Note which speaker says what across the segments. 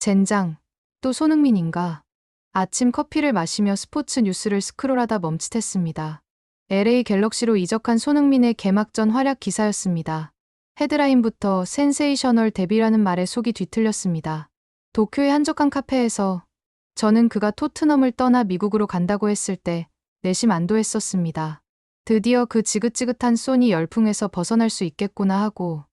Speaker 1: 젠장, 또 손흥민인가. 아침 커피를 마시며 스포츠 뉴스를 스크롤하다 멈칫했습니다. LA 갤럭시로 이적한 손흥민의 개막전 활약 기사였습니다. 헤드라인부터 센세이셔널 데뷔라는 말에 속이 뒤틀렸습니다. 도쿄의 한적한 카페에서 저는 그가 토트넘을 떠나 미국으로 간다고 했을 때 내심 안도했었습니다. 드디어 그 지긋지긋한 소니 열풍에서 벗어날 수 있겠구나 하고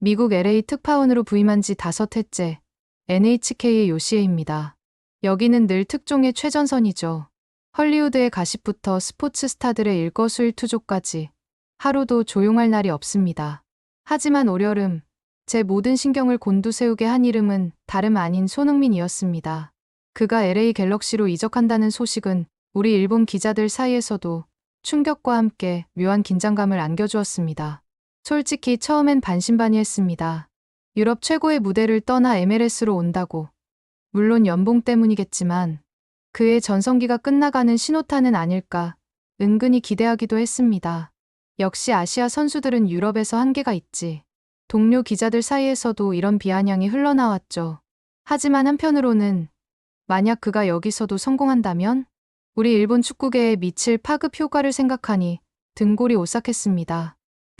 Speaker 1: 미국 LA 특파원으로 부임한 지 다섯 해째 NHK의 요시에입니다. 여기는 늘 특종의 최전선이죠. 헐리우드의 가십부터 스포츠 스타들의 일거수일투족까지 하루도 조용할 날이 없습니다. 하지만 올여름 제 모든 신경을 곤두세우게 한 이름은 다름 아닌 손흥민이었습니다. 그가 LA 갤럭시로 이적한다는 소식은 우리 일본 기자들 사이에서도 충격과 함께 묘한 긴장감을 안겨주었습니다. 솔직히 처음엔 반신반의했습니다. 유럽 최고의 무대를 떠나 MLS로 온다고. 물론 연봉 때문이겠지만 그의 전성기가 끝나가는 신호탄은 아닐까 은근히 기대하기도 했습니다. 역시 아시아 선수들은 유럽에서 한계가 있지. 동료 기자들 사이에서도 이런 비아냥이 흘러나왔죠. 하지만 한편으로는 만약 그가 여기서도 성공한다면 우리 일본 축구계에 미칠 파급 효과를 생각하니 등골이 오싹했습니다.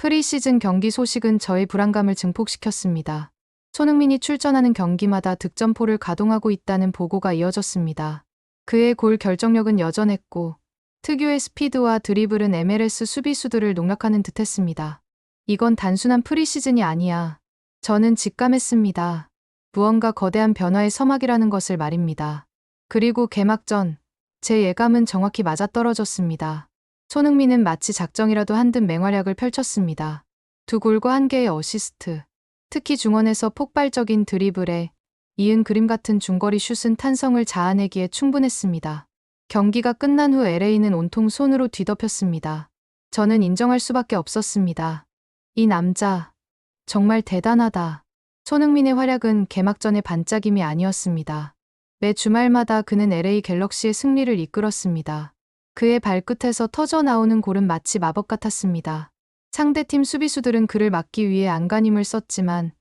Speaker 1: 프리시즌 경기 소식은 저의 불안감을 증폭시켰습니다. 손흥민이 출전하는 경기마다 득점포를 가동하고 있다는 보고가 이어졌습니다. 그의 골 결정력은 여전했고 특유의 스피드와 드리블은 MLS 수비수들을 농락하는 듯했습니다. 이건 단순한 프리시즌이 아니야. 저는 직감했습니다. 무언가 거대한 변화의 서막이라는 것을 말입니다. 그리고 개막 전, 제 예감은 정확히 맞아떨어졌습니다. 손흥민은 마치 작정이라도 한 듯 맹활약을 펼쳤습니다. 두 골과 한 개의 어시스트, 특히 중원에서 폭발적인 드리블에 이은 그림 같은 중거리 슛은 탄성을 자아내기에 충분했습니다. 경기가 끝난 후 LA는 온통 손으로 뒤덮였습니다. 저는 인정할 수밖에 없었습니다. 이 남자, 정말 대단하다. 손흥민의 활약은 개막전의 반짝임이 아니었습니다. 매 주말마다 그는 LA 갤럭시의 승리를 이끌었습니다. 그의 발끝에서 터져 나오는 골은 마치 마법 같았습니다. 상대팀 수비수들은 그를 막기 위해 안간힘을 썼지만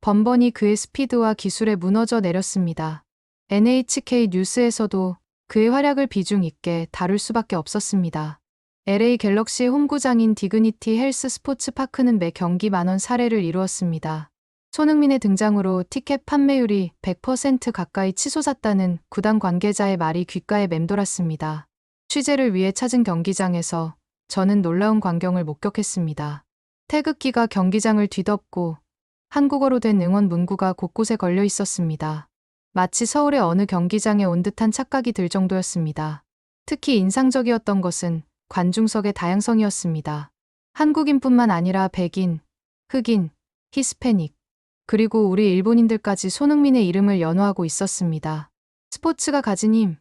Speaker 1: 번번이 그의 스피드와 기술에 무너져 내렸습니다. NHK 뉴스에서도 그의 활약을 비중 있게 다룰 수밖에 없었습니다. LA 갤럭시의 홈구장인 디그니티 헬스 스포츠 파크는 매 경기 만원 사례를 이루었습니다. 손흥민의 등장으로 티켓 판매율이 100% 가까이 치솟았다는 구단 관계자의 말이 귓가에 맴돌았습니다. 취재를 위해 찾은 경기장에서 저는 놀라운 광경을 목격했습니다. 태극기가 경기장을 뒤덮고 한국어로 된 응원 문구가 곳곳에 걸려 있었습니다. 마치 서울의 어느 경기장에 온 듯한 착각이 들 정도였습니다. 특히 인상적이었던 것은 관중석의 다양성이었습니다. 한국인뿐만 아니라 백인, 흑인, 히스패닉, 그리고 우리 일본인들까지 손흥민의 이름을 연호하고 있었습니다. 스포츠가 가진 힘,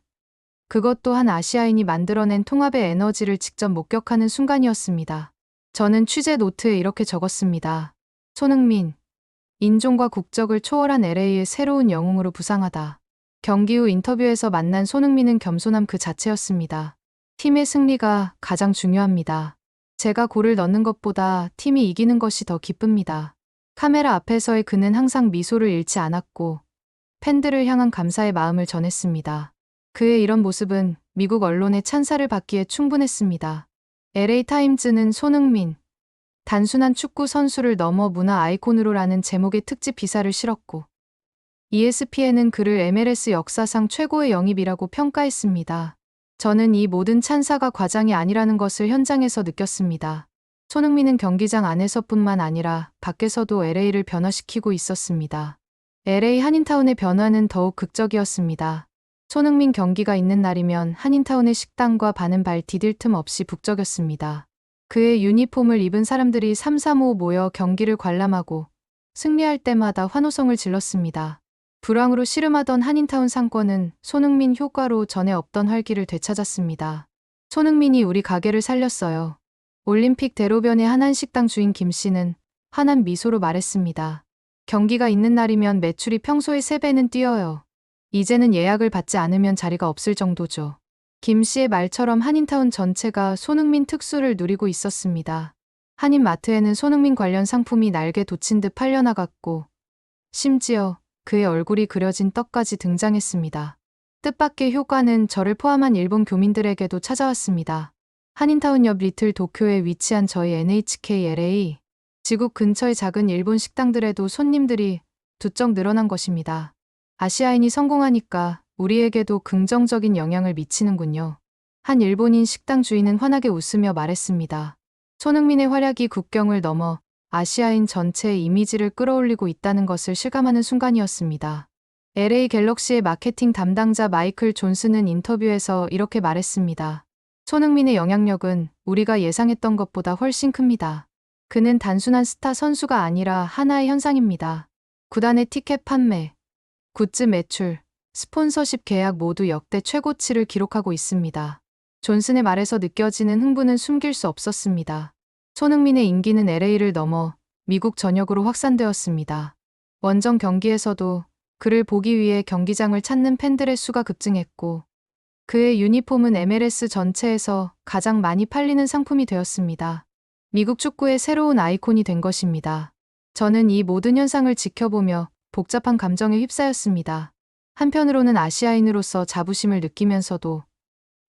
Speaker 1: 그것 또한 아시아인이 만들어낸 통합의 에너지를 직접 목격하는 순간이었습니다. 저는 취재 노트에 이렇게 적었습니다. 손흥민, 인종과 국적을 초월한 LA의 새로운 영웅으로 부상하다. 경기 후 인터뷰에서 만난 손흥민은 겸손함 그 자체였습니다. 팀의 승리가 가장 중요합니다. 제가 골을 넣는 것보다 팀이 이기는 것이 더 기쁩니다. 카메라 앞에서의 그는 항상 미소를 잃지 않았고 팬들을 향한 감사의 마음을 전했습니다. 그의 이런 모습은 미국 언론의 찬사를 받기에 충분했습니다. LA 타임즈는 손흥민, 단순한 축구 선수를 넘어 문화 아이콘으로라는 제목의 특집 기사를 실었고 ESPN은 그를 MLS 역사상 최고의 영입이라고 평가했습니다. 저는 이 모든 찬사가 과장이 아니라는 것을 현장에서 느꼈습니다. 손흥민은 경기장 안에서뿐만 아니라 밖에서도 LA를 변화시키고 있었습니다. LA 한인타운의 변화는 더욱 극적이었습니다. 손흥민 경기가 있는 날이면 한인타운의 식당과 반은 발 디딜 틈 없이 북적였습니다. 그의 유니폼을 입은 사람들이 335 모여 경기를 관람하고 승리할 때마다 환호성을 질렀습니다. 불황으로 씨름하던 한인타운 상권은 손흥민 효과로 전에 없던 활기를 되찾았습니다. 손흥민이 우리 가게를 살렸어요. 올림픽 대로변의 한한 식당 주인 김 씨는 환한 미소로 말했습니다. 경기가 있는 날이면 매출이 평소의 3배는 뛰어요. 이제는 예약을 받지 않으면 자리가 없을 정도죠. 김 씨의 말처럼 한인타운 전체가 손흥민 특수를 누리고 있었습니다. 한인마트에는 손흥민 관련 상품이 날개 돋친 듯 팔려나갔고, 심지어 그의 얼굴이 그려진 떡까지 등장했습니다. 뜻밖의 효과는 저를 포함한 일본 교민들에게도 찾아왔습니다. 한인타운 옆 리틀 도쿄에 위치한 저희 NHK LA 지국 근처의 작은 일본 식당들에도 손님들이 두쩍 늘어난 것입니다. 아시아인이 성공하니까 우리에게도 긍정적인 영향을 미치는군요. 한 일본인 식당 주인은 환하게 웃으며 말했습니다. 손흥민의 활약이 국경을 넘어 아시아인 전체의 이미지를 끌어올리고 있다는 것을 실감하는 순간이었습니다. LA 갤럭시의 마케팅 담당자 마이클 존슨은 인터뷰에서 이렇게 말했습니다. 손흥민의 영향력은 우리가 예상했던 것보다 훨씬 큽니다. 그는 단순한 스타 선수가 아니라 하나의 현상입니다. 구단의 티켓 판매, 굿즈 매출, 스폰서십 계약 모두 역대 최고치를 기록하고 있습니다. 존슨의 말에서 느껴지는 흥분은 숨길 수 없었습니다. 손흥민의 인기는 LA를 넘어 미국 전역으로 확산되었습니다. 원정 경기에서도 그를 보기 위해 경기장을 찾는 팬들의 수가 급증했고 그의 유니폼은 MLS 전체에서 가장 많이 팔리는 상품이 되었습니다. 미국 축구의 새로운 아이콘이 된 것입니다. 저는 이 모든 현상을 지켜보며 복잡한 감정에 휩싸였습니다. 한편으로는 아시아인으로서 자부심을 느끼면서도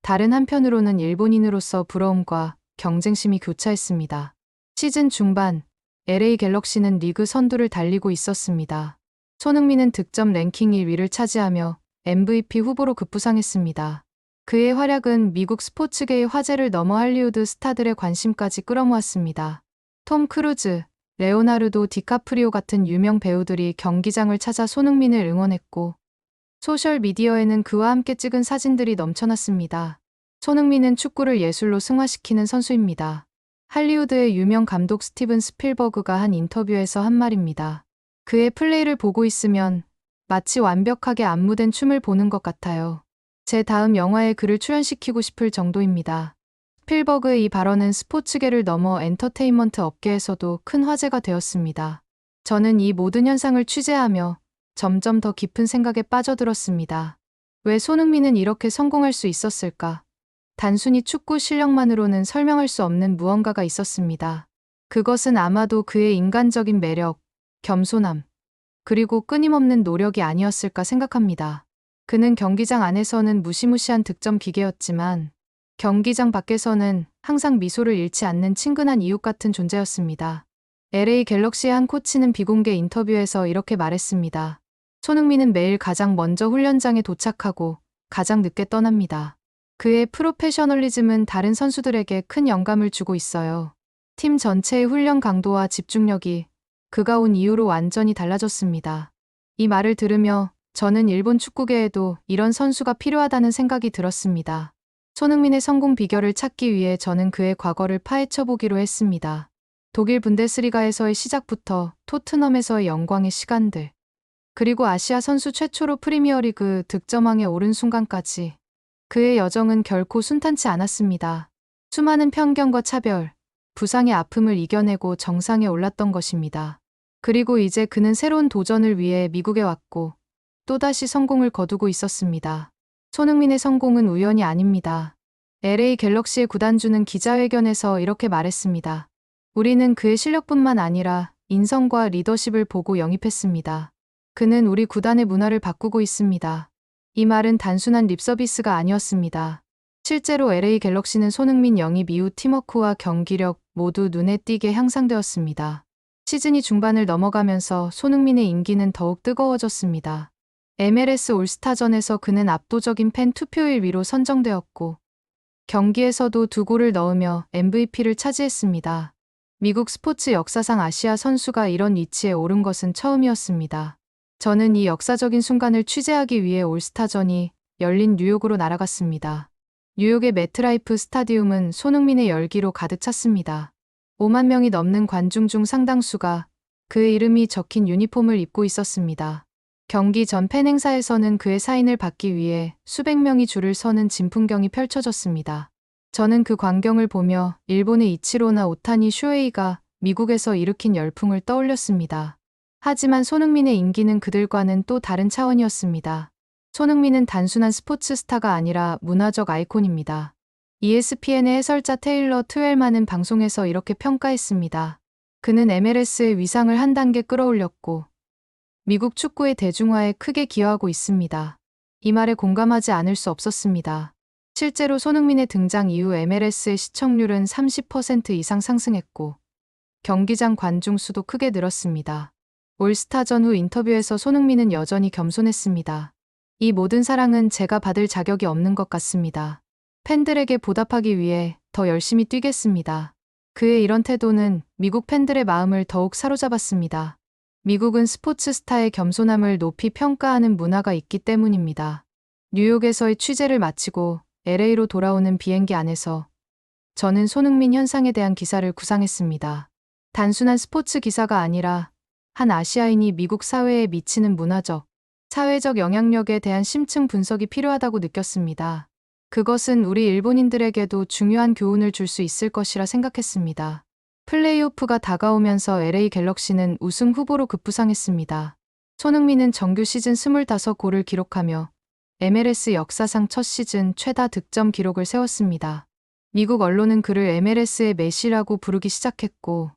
Speaker 1: 다른 한편으로는 일본인으로서 부러움과 경쟁심이 교차했습니다. 시즌 중반 LA 갤럭시는 리그 선두를 달리고 있었습니다. 손흥민은 득점 랭킹 1위를 차지하며 MVP 후보로 급부상했습니다. 그의 활약은 미국 스포츠계의 화제를 넘어 할리우드 스타들의 관심까지 끌어모았습니다. 톰 크루즈, 레오나르도 디카프리오 같은 유명 배우들이 경기장을 찾아 손흥민을 응원했고 소셜 미디어에는 그와 함께 찍은 사진들이 넘쳐났습니다. 손흥민은 축구를 예술로 승화시키는 선수입니다. 할리우드의 유명 감독 스티븐 스필버그가 한 인터뷰에서 한 말입니다. 그의 플레이를 보고 있으면 마치 완벽하게 안무된 춤을 보는 것 같아요. 제 다음 영화에 그를 출연시키고 싶을 정도입니다. 스필버그의 이 발언은 스포츠계를 넘어 엔터테인먼트 업계에서도 큰 화제가 되었습니다. 저는 이 모든 현상을 취재하며 점점 더 깊은 생각에 빠져들었습니다. 왜 손흥민은 이렇게 성공할 수 있었을까? 단순히 축구 실력만으로는 설명할 수 없는 무언가가 있었습니다. 그것은 아마도 그의 인간적인 매력, 겸손함, 그리고 끊임없는 노력이 아니었을까 생각합니다. 그는 경기장 안에서는 무시무시한 득점 기계였지만 경기장 밖에서는 항상 미소를 잃지 않는 친근한 이웃 같은 존재였습니다. LA 갤럭시의 한 코치는 비공개 인터뷰에서 이렇게 말했습니다. 손흥민은 매일 가장 먼저 훈련장에 도착하고 가장 늦게 떠납니다. 그의 프로페셔널리즘은 다른 선수들에게 큰 영감을 주고 있어요. 팀 전체의 훈련 강도와 집중력이 그가 온 이후로 완전히 달라졌습니다. 이 말을 들으며 저는 일본 축구계에도 이런 선수가 필요하다는 생각이 들었습니다. 손흥민의 성공 비결을 찾기 위해 저는 그의 과거를 파헤쳐 보기로 했습니다. 독일 분데스리가에서의 시작부터 토트넘에서의 영광의 시간들, 그리고 아시아 선수 최초로 프리미어리그 득점왕에 오른 순간까지 그의 여정은 결코 순탄치 않았습니다. 수많은 편견과 차별, 부상의 아픔을 이겨내고 정상에 올랐던 것입니다. 그리고 이제 그는 새로운 도전을 위해 미국에 왔고 또다시 성공을 거두고 있었습니다. 손흥민의 성공은 우연이 아닙니다. LA 갤럭시의 구단주는 기자회견에서 이렇게 말했습니다. 우리는 그의 실력뿐만 아니라 인성과 리더십을 보고 영입했습니다. 그는 우리 구단의 문화를 바꾸고 있습니다. 이 말은 단순한 립서비스가 아니었습니다. 실제로 LA 갤럭시는 손흥민 영입 이후 팀워크와 경기력 모두 눈에 띄게 향상되었습니다. 시즌이 중반을 넘어가면서 손흥민의 인기는 더욱 뜨거워졌습니다. MLS 올스타전에서 그는 압도적인 팬 투표율 위로 선정되었고 경기에서도 두 골을 넣으며 MVP를 차지했습니다. 미국 스포츠 역사상 아시아 선수가 이런 위치에 오른 것은 처음이었습니다. 저는 이 역사적인 순간을 취재하기 위해 올스타전이 열린 뉴욕으로 날아갔습니다. 뉴욕의 매트라이프 스타디움은 손흥민의 열기로 가득 찼습니다. 5만 명이 넘는 관중 중 상당수가 그의 이름이 적힌 유니폼을 입고 있었습니다. 경기 전 팬 행사에서는 그의 사인을 받기 위해 수백 명이 줄을 서는 진풍경이 펼쳐졌습니다. 저는 그 광경을 보며 일본의 이치로나 오타니 쇼에이가 미국에서 일으킨 열풍을 떠올렸습니다. 하지만 손흥민의 인기는 그들과는 또 다른 차원이었습니다. 손흥민은 단순한 스포츠 스타가 아니라 문화적 아이콘입니다. ESPN의 해설자 테일러 트웰만은 방송에서 이렇게 평가했습니다. 그는 MLS의 위상을 한 단계 끌어올렸고 미국 축구의 대중화에 크게 기여하고 있습니다. 이 말에 공감하지 않을 수 없었습니다. 실제로 손흥민의 등장 이후 MLS의 시청률은 30% 이상 상승했고 경기장 관중 수도 크게 늘었습니다. 올스타전 후 인터뷰에서 손흥민은 여전히 겸손했습니다. 이 모든 사랑은 제가 받을 자격이 없는 것 같습니다. 팬들에게 보답하기 위해 더 열심히 뛰겠습니다. 그의 이런 태도는 미국 팬들의 마음을 더욱 사로잡았습니다. 미국은 스포츠 스타의 겸손함을 높이 평가하는 문화가 있기 때문입니다. 뉴욕에서의 취재를 마치고 LA로 돌아오는 비행기 안에서 저는 손흥민 현상에 대한 기사를 구상했습니다. 단순한 스포츠 기사가 아니라 한 아시아인이 미국 사회에 미치는 문화적, 사회적 영향력에 대한 심층 분석이 필요하다고 느꼈습니다. 그것은 우리 일본인들에게도 중요한 교훈을 줄 수 있을 것이라 생각했습니다. 플레이오프가 다가오면서 LA 갤럭시는 우승 후보로 급부상했습니다. 손흥민은 정규 시즌 25골을 기록하며 MLS 역사상 첫 시즌 최다 득점 기록을 세웠습니다. 미국 언론은 그를 MLS의 메시라고 부르기 시작했고,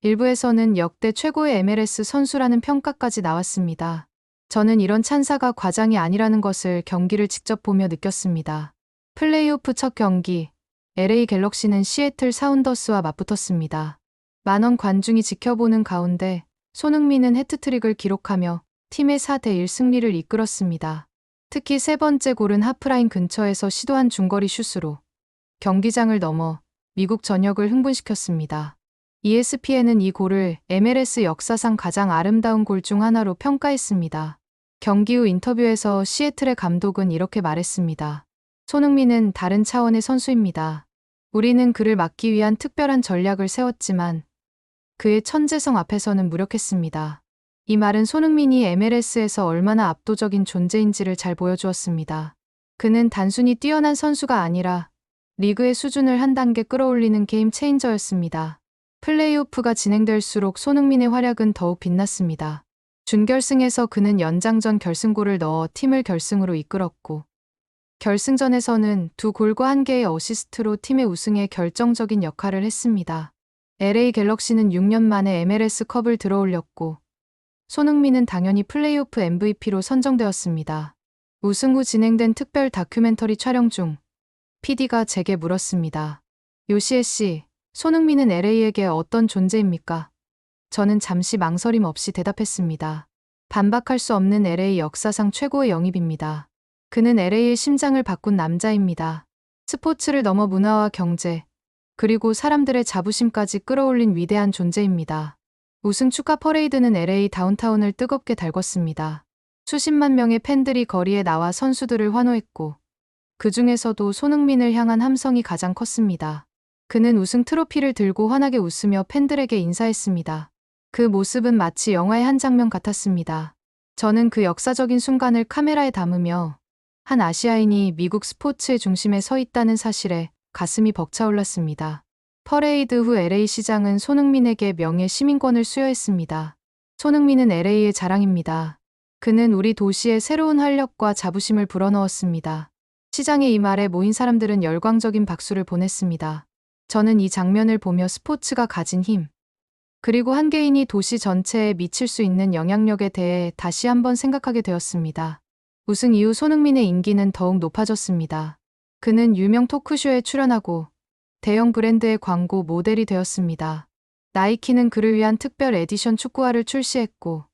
Speaker 1: 일부에서는 역대 최고의 MLS 선수라는 평가까지 나왔습니다. 저는 이런 찬사가 과장이 아니라는 것을 경기를 직접 보며 느꼈습니다. 플레이오프 첫 경기, LA 갤럭시는 시애틀 사운더스와 맞붙었습니다. 만원 관중이 지켜보는 가운데 손흥민은 해트트릭을 기록하며 팀의 4대1 승리를 이끌었습니다. 특히 세 번째 골은 하프라인 근처에서 시도한 중거리 슛으로 경기장을 넘어 미국 전역을 흥분시켰습니다. ESPN은 이 골을 MLS 역사상 가장 아름다운 골 중 하나로 평가했습니다. 경기 후 인터뷰에서 시애틀의 감독은 이렇게 말했습니다. 손흥민은 다른 차원의 선수입니다. 우리는 그를 막기 위한 특별한 전략을 세웠지만 그의 천재성 앞에서는 무력했습니다. 이 말은 손흥민이 MLS에서 얼마나 압도적인 존재인지를 잘 보여주었습니다. 그는 단순히 뛰어난 선수가 아니라 리그의 수준을 한 단계 끌어올리는 게임 체인저였습니다. 플레이오프가 진행될수록 손흥민의 활약은 더욱 빛났습니다. 준결승에서 그는 연장전 결승골을 넣어 팀을 결승으로 이끌었고, 결승전에서는 두 골과 한 개의 어시스트로 팀의 우승에 결정적인 역할을 했습니다. LA 갤럭시는 6년 만에 MLS 컵을 들어올렸고, 손흥민은 당연히 플레이오프 MVP로 선정되었습니다. 우승 후 진행된 특별 다큐멘터리 촬영 중 PD가 제게 물었습니다. 요시에 씨, 손흥민은 LA에게 어떤 존재입니까? 저는 잠시 망설임 없이 대답했습니다. 반박할 수 없는 LA 역사상 최고의 영입입니다. 그는 LA의 심장을 바꾼 남자입니다. 스포츠를 넘어 문화와 경제, 그리고 사람들의 자부심까지 끌어올린 위대한 존재입니다. 우승 축하 퍼레이드는 LA 다운타운을 뜨겁게 달궜습니다. 수십만 명의 팬들이 거리에 나와 선수들을 환호했고, 그 중에서도 손흥민을 향한 함성이 가장 컸습니다. 그는 우승 트로피를 들고 환하게 웃으며 팬들에게 인사했습니다. 그 모습은 마치 영화의 한 장면 같았습니다. 저는 그 역사적인 순간을 카메라에 담으며 한 아시아인이 미국 스포츠의 중심에 서 있다는 사실에 가슴이 벅차올랐습니다. 퍼레이드 후 LA 시장은 손흥민에게 명예 시민권을 수여했습니다. 손흥민은 LA의 자랑입니다. 그는 우리 도시의 새로운 활력과 자부심을 불어넣었습니다. 시장의 이 말에 모인 사람들은 열광적인 박수를 보냈습니다. 저는 이 장면을 보며 스포츠가 가진 힘, 그리고 한 개인이 도시 전체에 미칠 수 있는 영향력에 대해 다시 한번 생각하게 되었습니다. 우승 이후 손흥민의 인기는 더욱 높아졌습니다. 그는 유명 토크쇼에 출연하고 대형 브랜드의 광고 모델이 되었습니다. 나이키는 그를 위한 특별 에디션 축구화를 출시했고,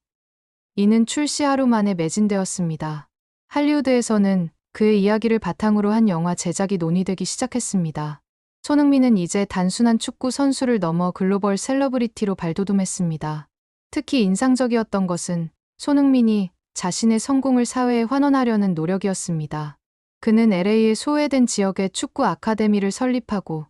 Speaker 1: 이는 출시 하루 만에 매진되었습니다. 할리우드에서는 그의 이야기를 바탕으로 한 영화 제작이 논의되기 시작했습니다. 손흥민은 이제 단순한 축구 선수를 넘어 글로벌 셀러브리티로 발돋움했습니다. 특히 인상적이었던 것은 손흥민이 자신의 성공을 사회에 환원하려는 노력이었습니다. 그는 LA의 소외된 지역에 축구 아카데미를 설립하고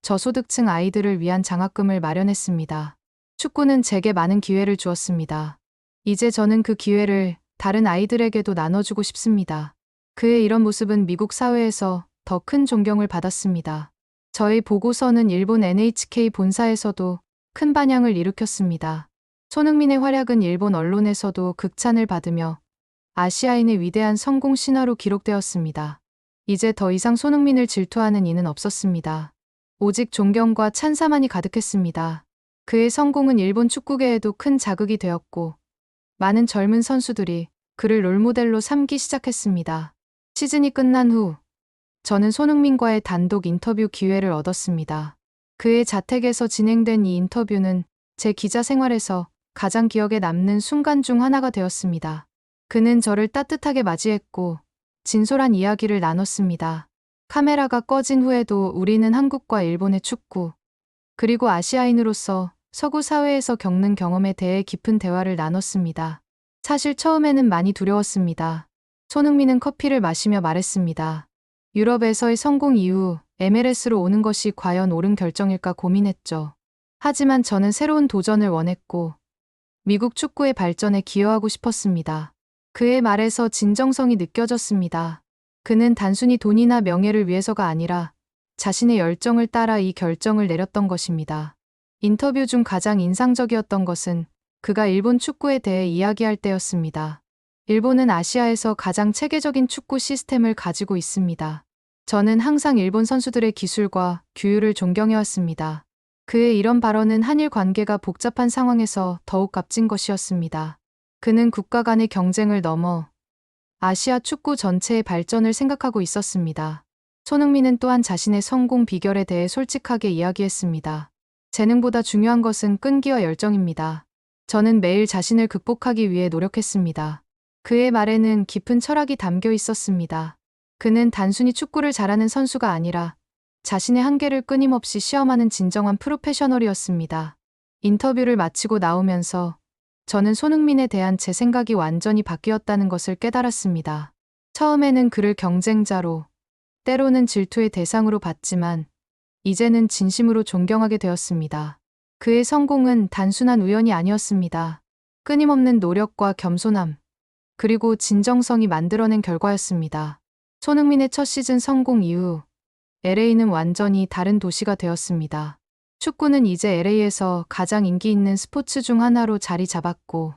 Speaker 1: 저소득층 아이들을 위한 장학금을 마련했습니다. 축구는 제게 많은 기회를 주었습니다. 이제 저는 그 기회를 다른 아이들에게도 나눠주고 싶습니다. 그의 이런 모습은 미국 사회에서 더 큰 존경을 받았습니다. 저의 보고서는 일본 NHK 본사에서도 큰 반향을 일으켰습니다. 손흥민의 활약은 일본 언론에서도 극찬을 받으며 아시아인의 위대한 성공 신화로 기록되었습니다. 이제 더 이상 손흥민을 질투하는 이는 없었습니다. 오직 존경과 찬사만이 가득했습니다. 그의 성공은 일본 축구계에도 큰 자극이 되었고, 많은 젊은 선수들이 그를 롤모델로 삼기 시작했습니다. 시즌이 끝난 후 저는 손흥민과의 단독 인터뷰 기회를 얻었습니다. 그의 자택에서 진행된 이 인터뷰는 제 기자 생활에서 가장 기억에 남는 순간 중 하나가 되었습니다. 그는 저를 따뜻하게 맞이했고 진솔한 이야기를 나눴습니다. 카메라가 꺼진 후에도 우리는 한국과 일본의 축구, 그리고 아시아인으로서 서구 사회에서 겪는 경험에 대해 깊은 대화를 나눴습니다. 사실 처음에는 많이 두려웠습니다. 손흥민은 커피를 마시며 말했습니다. 유럽에서의 성공 이후 MLS로 오는 것이 과연 옳은 결정일까 고민했죠. 하지만 저는 새로운 도전을 원했고 미국 축구의 발전에 기여하고 싶었습니다. 그의 말에서 진정성이 느껴졌습니다. 그는 단순히 돈이나 명예를 위해서가 아니라 자신의 열정을 따라 이 결정을 내렸던 것입니다. 인터뷰 중 가장 인상적이었던 것은 그가 일본 축구에 대해 이야기할 때였습니다. 일본은 아시아에서 가장 체계적인 축구 시스템을 가지고 있습니다. 저는 항상 일본 선수들의 기술과 규율을 존경해왔습니다. 그의 이런 발언은 한일 관계가 복잡한 상황에서 더욱 값진 것이었습니다. 그는 국가 간의 경쟁을 넘어 아시아 축구 전체의 발전을 생각하고 있었습니다. 손흥민은 또한 자신의 성공 비결에 대해 솔직하게 이야기했습니다. 재능보다 중요한 것은 끈기와 열정입니다. 저는 매일 자신을 극복하기 위해 노력했습니다. 그의 말에는 깊은 철학이 담겨 있었습니다. 그는 단순히 축구를 잘하는 선수가 아니라 자신의 한계를 끊임없이 시험하는 진정한 프로페셔널이었습니다. 인터뷰를 마치고 나오면서 저는 손흥민에 대한 제 생각이 완전히 바뀌었다는 것을 깨달았습니다. 처음에는 그를 경쟁자로, 때로는 질투의 대상으로 봤지만, 이제는 진심으로 존경하게 되었습니다. 그의 성공은 단순한 우연이 아니었습니다. 끊임없는 노력과 겸손함, 그리고 진정성이 만들어낸 결과였습니다. 손흥민의 첫 시즌 성공 이후 LA는 완전히 다른 도시가 되었습니다. 축구는 이제 LA에서 가장 인기 있는 스포츠 중 하나로 자리 잡았고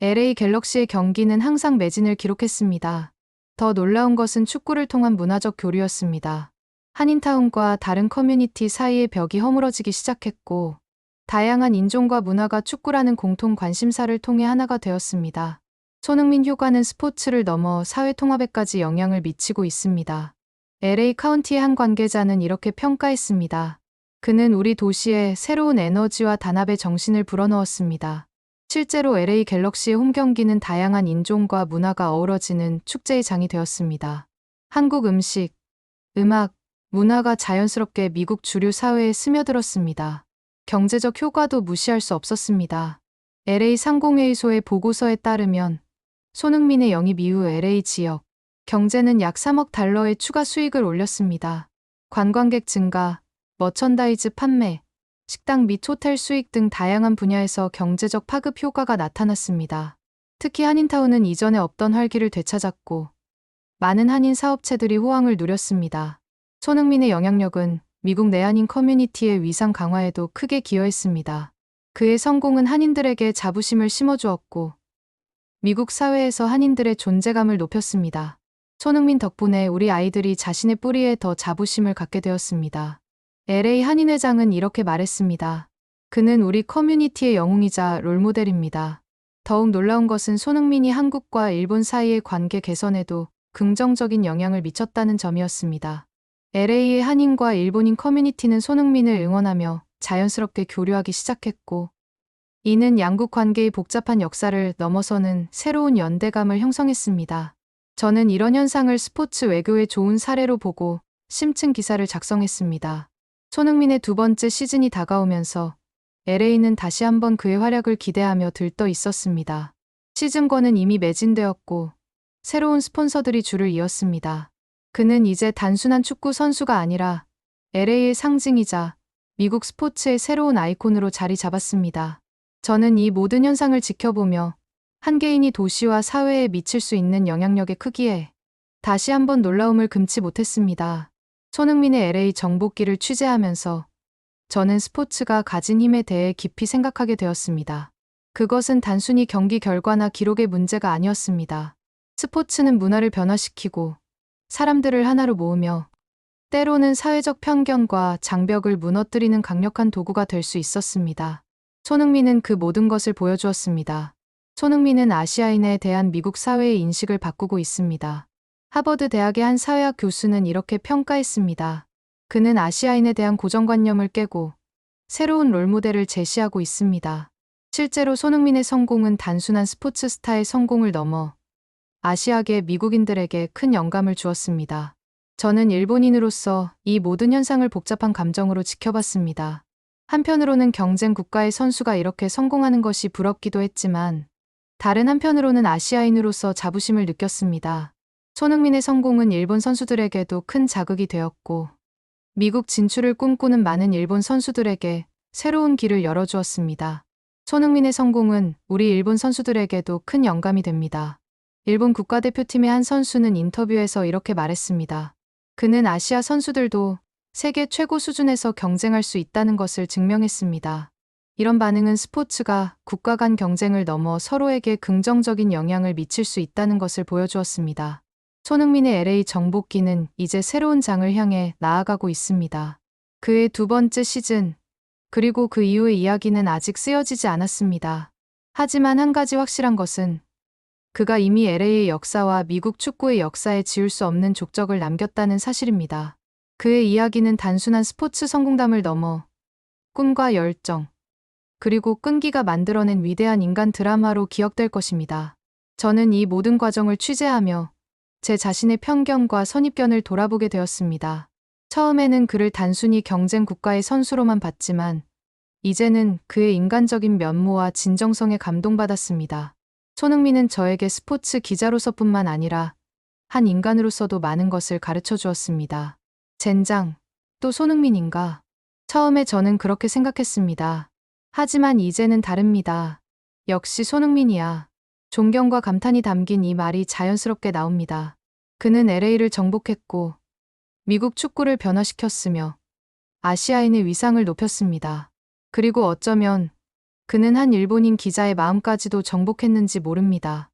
Speaker 1: LA 갤럭시의 경기는 항상 매진을 기록했습니다. 더 놀라운 것은 축구를 통한 문화적 교류였습니다. 한인타운과 다른 커뮤니티 사이의 벽이 허물어지기 시작했고 다양한 인종과 문화가 축구라는 공통 관심사를 통해 하나가 되었습니다. 손흥민 효과는 스포츠를 넘어 사회 통합에까지 영향을 미치고 있습니다. LA 카운티의 한 관계자는 이렇게 평가했습니다. 그는 우리 도시에 새로운 에너지와 단합의 정신을 불어넣었습니다. 실제로 LA 갤럭시의 홈 경기는 다양한 인종과 문화가 어우러지는 축제의 장이 되었습니다. 한국 음식, 음악, 문화가 자연스럽게 미국 주류 사회에 스며들었습니다. 경제적 효과도 무시할 수 없었습니다. LA 상공회의소의 보고서에 따르면 손흥민의 영입 이후 LA 지역 경제는 약 3억 달러의 추가 수익을 올렸습니다. 관광객 증가, 머천다이즈 판매, 식당 및 호텔 수익 등 다양한 분야에서 경제적 파급 효과가 나타났습니다. 특히 한인타운은 이전에 없던 활기를 되찾았고 많은 한인 사업체들이 호황을 누렸습니다. 손흥민의 영향력은 미국 내 한인 커뮤니티의 위상 강화에도 크게 기여했습니다. 그의 성공은 한인들에게 자부심을 심어주었고 미국 사회에서 한인들의 존재감을 높였습니다. 손흥민 덕분에 우리 아이들이 자신의 뿌리에 더 자부심을 갖게 되었습니다. LA 한인회장은 이렇게 말했습니다. 그는 우리 커뮤니티의 영웅이자 롤모델입니다. 더욱 놀라운 것은 손흥민이 한국과 일본 사이의 관계 개선에도 긍정적인 영향을 미쳤다는 점이었습니다. LA의 한인과 일본인 커뮤니티는 손흥민을 응원하며 자연스럽게 교류하기 시작했고, 이는 양국 관계의 복잡한 역사를 넘어서는 새로운 연대감을 형성했습니다. 저는 이런 현상을 스포츠 외교의 좋은 사례로 보고 심층 기사를 작성했습니다. 손흥민의 두 번째 시즌이 다가오면서 LA는 다시 한번 그의 활약을 기대하며 들떠 있었습니다. 시즌권은 이미 매진되었고 새로운 스폰서들이 줄을 이었습니다. 그는 이제 단순한 축구 선수가 아니라 LA의 상징이자 미국 스포츠의 새로운 아이콘으로 자리 잡았습니다. 저는 이 모든 현상을 지켜보며 한 개인이 도시와 사회에 미칠 수 있는 영향력의 크기에 다시 한번 놀라움을 금치 못했습니다. 손흥민의 LA 정복기를 취재하면서 저는 스포츠가 가진 힘에 대해 깊이 생각하게 되었습니다. 그것은 단순히 경기 결과나 기록의 문제가 아니었습니다. 스포츠는 문화를 변화시키고 사람들을 하나로 모으며 때로는 사회적 편견과 장벽을 무너뜨리는 강력한 도구가 될 수 있었습니다. 손흥민은 그 모든 것을 보여주었습니다. 손흥민은 아시아인에 대한 미국 사회의 인식을 바꾸고 있습니다. 하버드 대학의 한 사회학 교수는 이렇게 평가했습니다. 그는 아시아인에 대한 고정관념을 깨고 새로운 롤모델을 제시하고 있습니다. 실제로 손흥민의 성공은 단순한 스포츠 스타의 성공을 넘어 아시아계 미국인들에게 큰 영감을 주었습니다. 저는 일본인으로서 이 모든 현상을 복잡한 감정으로 지켜봤습니다. 한편으로는 경쟁 국가의 선수가 이렇게 성공하는 것이 부럽기도 했지만 다른 한편으로는 아시아인으로서 자부심을 느꼈습니다. 손흥민의 성공은 일본 선수들에게도 큰 자극이 되었고 미국 진출을 꿈꾸는 많은 일본 선수들에게 새로운 길을 열어주었습니다. 손흥민의 성공은 우리 일본 선수들에게도 큰 영감이 됩니다. 일본 국가대표팀의 한 선수는 인터뷰에서 이렇게 말했습니다. 그는 아시아 선수들도 세계 최고 수준에서 경쟁할 수 있다는 것을 증명했습니다. 이런 반응은 스포츠가 국가 간 경쟁을 넘어 서로에게 긍정적인 영향을 미칠 수 있다는 것을 보여주었습니다. 손흥민의 LA 정복기는 이제 새로운 장을 향해 나아가고 있습니다. 그의 두 번째 시즌, 그리고 그 이후의 이야기는 아직 쓰여지지 않았습니다. 하지만 한 가지 확실한 것은 그가 이미 LA의 역사와 미국 축구의 역사에 지울 수 없는 족적을 남겼다는 사실입니다. 그의 이야기는 단순한 스포츠 성공담을 넘어 꿈과 열정, 그리고 끈기가 만들어낸 위대한 인간 드라마로 기억될 것입니다. 저는 이 모든 과정을 취재하며 제 자신의 편견과 선입견을 돌아보게 되었습니다. 처음에는 그를 단순히 경쟁 국가의 선수로만 봤지만 이제는 그의 인간적인 면모와 진정성에 감동받았습니다. 손흥민은 저에게 스포츠 기자로서뿐만 아니라 한 인간으로서도 많은 것을 가르쳐 주었습니다. 젠장, 또 손흥민인가? 처음에 저는 그렇게 생각했습니다. 하지만 이제는 다릅니다. 역시 손흥민이야. 존경과 감탄이 담긴 이 말이 자연스럽게 나옵니다. 그는 LA를 정복했고 미국 축구를 변화시켰으며 아시아인의 위상을 높였습니다. 그리고 어쩌면 그는 한 일본인 기자의 마음까지도 정복했는지 모릅니다.